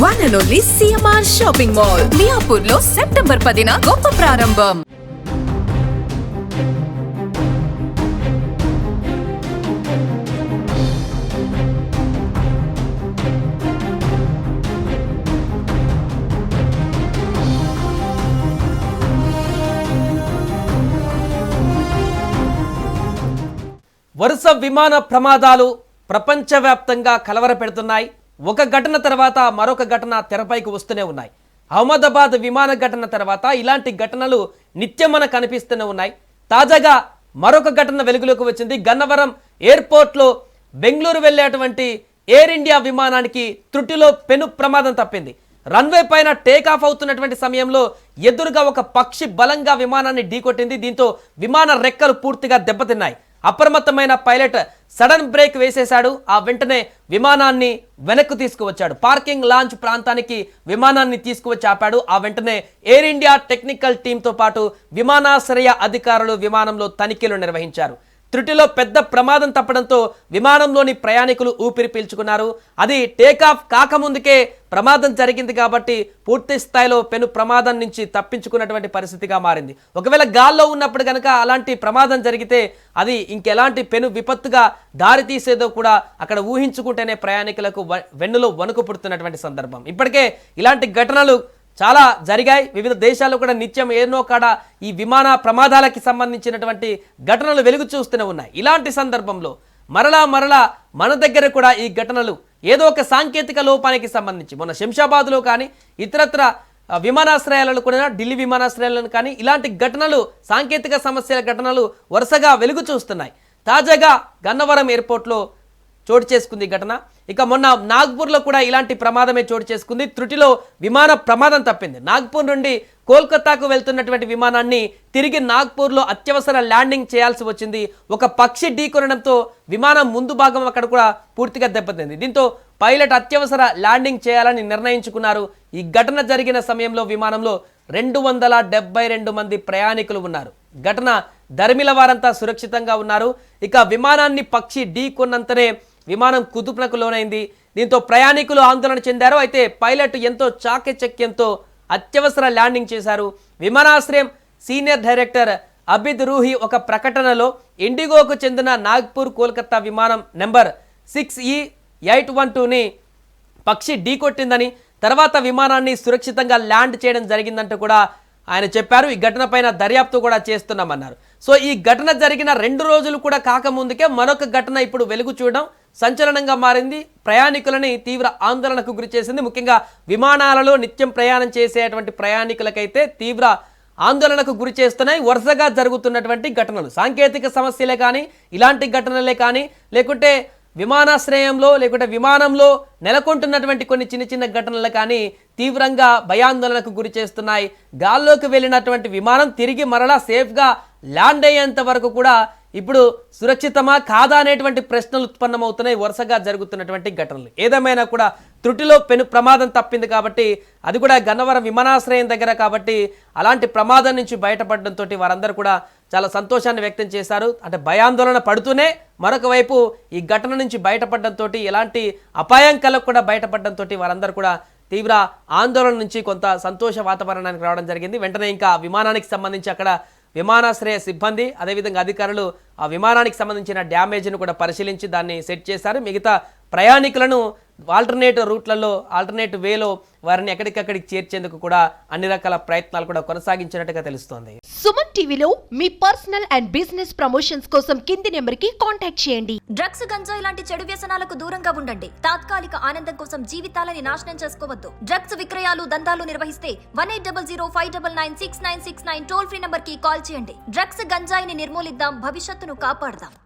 One and only CMR shopping mall మియాపూర్లో September పదిన గొప్ప ప్రారంభం. వరుస విమాన ప్రమాదాలు ప్రపంచవ్యాప్తంగా కలవరపెడుతున్నాయి. ఒక ఘటన తర్వాత మరొక ఘటన తెరపైకి వస్తూనే ఉన్నాయి. అహ్మదాబాద్ విమాన ఘటన తర్వాత ఇలాంటి ఘటనలు నిత్యం మనకు కనిపిస్తూనే ఉన్నాయి. తాజాగా మరొక ఘటన వెలుగులోకి వచ్చింది. గన్నవరం ఎయిర్పోర్ట్లో బెంగళూరు వెళ్ళేటువంటి ఎయిర్ ఇండియా విమానానికి త్రుటిలో పెను ప్రమాదం తప్పింది. రన్వే పైన టేక్ ఆఫ్ అవుతున్నటువంటి సమయంలో ఎదురుగా ఒక పక్షి బలంగా విమానాన్ని ఢీకొట్టింది. దీంతో విమాన రెక్కలు పూర్తిగా దెబ్బతిన్నాయి. అప్రమత్తమైన పైలట్ సడన్ బ్రేక్ వేసేశాడు. ఆ వెంటనే విమానాన్ని వెనక్కు తీసుకువచ్చాడు. పార్కింగ్ లాంచ్ ప్రాంతానికి విమానాన్ని తీసుకువచ్చి ఆపాడు. ఆ వెంటనే ఎయిర్ ఇండియా టెక్నికల్ టీంతో పాటు విమానాశ్రయ అధికారులు విమానంలో తనిఖీలు నిర్వహించారు. త్రుటిలో పెద్ద ప్రమాదం తప్పడంతో విమానంలోని ప్రయాణికులు ఊపిరి పీల్చుకున్నారు. అది టేకాఫ్ కాకముందుకే ప్రమాదం జరిగింది కాబట్టి పూర్తి స్థాయిలో పెను ప్రమాదం నుంచి తప్పించుకున్నటువంటి పరిస్థితిగా మారింది. ఒకవేళ గాల్లో ఉన్నప్పుడు కనుక అలాంటి ప్రమాదం జరిగితే అది ఇంకెలాంటి పెను విపత్తుగా దారి తీసేదో కూడా అక్కడ ఊహించుకుంటేనే ప్రయాణికులకు వెన్నులో వణుకు పుడుతున్నటువంటి సందర్భం. ఇప్పటికే ఇలాంటి ఘటనలు చాలా జరిగాయి. వివిధ దేశాల్లో కూడా నిత్యం ఏనో కాడ ఈ విమాన ప్రమాదాలకి సంబంధించినటువంటి ఘటనలు వెలుగు చూస్తూనే ఉన్నాయి. ఇలాంటి సందర్భంలో మరలా మరలా మన దగ్గర కూడా ఈ ఘటనలు ఏదో ఒక సాంకేతిక లోపానికి సంబంధించి మొన్న శంషాబాద్లో కానీ ఇతరత్ర విమానాశ్రయాలను విమానాశ్రయాలలో కూడా ఢిల్లీ విమానాశ్రయాలను కానీ ఇలాంటి ఘటనలు సాంకేతిక సమస్యల ఘటనలు వరుసగా వెలుగు చూస్తున్నాయి. తాజాగా గన్నవరం ఎయిర్పోర్ట్లో చోటు చేసుకుంది ఈ ఘటన. ఇక మొన్న నాగ్పూర్లో కూడా ఇలాంటి ప్రమాదమే చోటు చేసుకుంది. త్రుటిలో విమాన ప్రమాదం తప్పింది. నాగ్పూర్ నుండి కోల్కతాకు వెళ్తున్నటువంటి విమానాన్ని తిరిగి నాగ్పూర్లో అత్యవసర ల్యాండింగ్ చేయాల్సి వచ్చింది. ఒక పక్షి ఢీకొనడంతో విమానం ముందు భాగం అక్కడ కూడా పూర్తిగా దెబ్బతింది. దీంతో పైలట్ అత్యవసర ల్యాండింగ్ చేయాలని నిర్ణయించుకున్నారు. ఈ ఘటన జరిగిన సమయంలో విమానంలో రెండు వందల డెబ్బై రెండు మంది ప్రయాణికులు ఉన్నారు. ఘటన ధర్మిల వారంతా సురక్షితంగా ఉన్నారు. ఇక విమానాన్ని పక్షి ఢీ కొన్నంతనే విమానం కుదుపునకు లోనైంది. దీంతో ప్రయాణికులు ఆందోళన చెందారు. అయితే పైలట్ ఎంతో చాకచక్యంతో అత్యవసర ల్యాండింగ్ చేశారు. విమానాశ్రయం సీనియర్ డైరెక్టర్ అబిద్ రూహి ఒక ప్రకటనలో ఇండిగోకు చెందిన నాగ్పూర్ కోల్కతా విమానం number six E eight one టూని పక్షి ఢీకొట్టిందని తర్వాత విమానాన్ని సురక్షితంగా ల్యాండ్ చేయడం జరిగిందంటూ కూడా ఆయన చెప్పారు. ఈ ఘటనపైన దర్యాప్తు కూడా చేస్తున్నామన్నారు. సో ఈ ఘటన జరిగిన రెండు రోజులు కూడా కాకముందుకే మరొక ఘటన ఇప్పుడు వెలుగు చూడడం సంచలనంగా మారింది. ప్రయాణికులని తీవ్ర ఆందోళనకు గురి చేసింది. ముఖ్యంగా విమానాలలో నిత్యం ప్రయాణం చేసేటువంటి ప్రయాణికులకైతే తీవ్ర ఆందోళనకు గురి చేస్తున్నాయి. వరుసగా జరుగుతున్నటువంటి ఘటనలు. సాంకేతిక సమస్యలే కానీ ఇలాంటి ఘటనలే కానీ లేకుంటే విమానాశ్రయంలో లేకుంటే విమానంలో నెలకొంటున్నటువంటి కొన్ని చిన్న చిన్న ఘటనలు కానీ తీవ్రంగా భయాందోళనకు గురి చేస్తున్నాయి. గాల్లోకి వెళ్ళినటువంటి విమానం తిరిగి మరలా సేఫ్గా ల్యాండ్ అయ్యేంత వరకు కూడా ఇప్పుడు సురక్షితమా కాదా అనేటువంటి ప్రశ్నలు ఉత్పన్నమవుతున్నాయి. వరుసగా జరుగుతున్నటువంటి ఘటనలు. ఏదేమైనా కూడా త్రుటిలో పెను ప్రమాదం తప్పింది కాబట్టి అది కూడా గన్నవరం విమానాశ్రయం దగ్గర కాబట్టి అలాంటి ప్రమాదం నుంచి బయటపడడంతో వారందరూ కూడా చాలా సంతోషాన్ని వ్యక్తం చేశారు. అంటే భయాందోళన పడుతూనే మరొక వైపు ఈ ఘటన నుంచి బయటపడడంతో ఎలాంటి అపాయం కలగకుండా బయటపడడంతో వారందరూ కూడా తీవ్ర ఆందోళన నుంచి కొంత సంతోష వాతావరణానికి రావడం జరిగింది. వెంటనే ఇంకా విమానానికి సంబంధించి అక్కడ విమానాశ్రయ సిబ్బంది అదేవిధంగా అధికారులు ఆ విమానానికి సంబంధించిన డ్యామేజ్ను కూడా పరిశీలించి దాన్ని సెట్ చేశారు. మిగతా ప్రయాణికులను ఆల్టర్నేట్ రూట్లలో ఆల్టర్నేట్ వేలో వారిని ఎక్కడికక్కడికి చేర్చేందుకు కూడా అన్ని రకాల ప్రయత్నాలు కూడా కొనసాగించినట్టుగా తెలుస్తోంది. సుమన్ టీవీలో మీ పర్సనల్ అండ్ బిజినెస్ ప్రమోషన్స్ కోసం కింది నెంబర్కి కాంటాక్ట్ చేయండి. డ్రగ్స్ గంజాయి లాంటి చెడు వ్యసనాలకు దూరంగా ఉండండి. తాత్కాలిక ఆనందం కోసం జీవితాలని నాశనం చేసుకోవద్దు. డ్రగ్స్ విక్రయాలు దందాలు నిర్వహిస్తే one eight double zero five double nine six nine six nine toll free నంబర్కి కాల్ చేయండి. డ్రగ్స్ గంజాయిని నిర్మూలిద్దాం భవిష్యత్తును కాపాడదాం.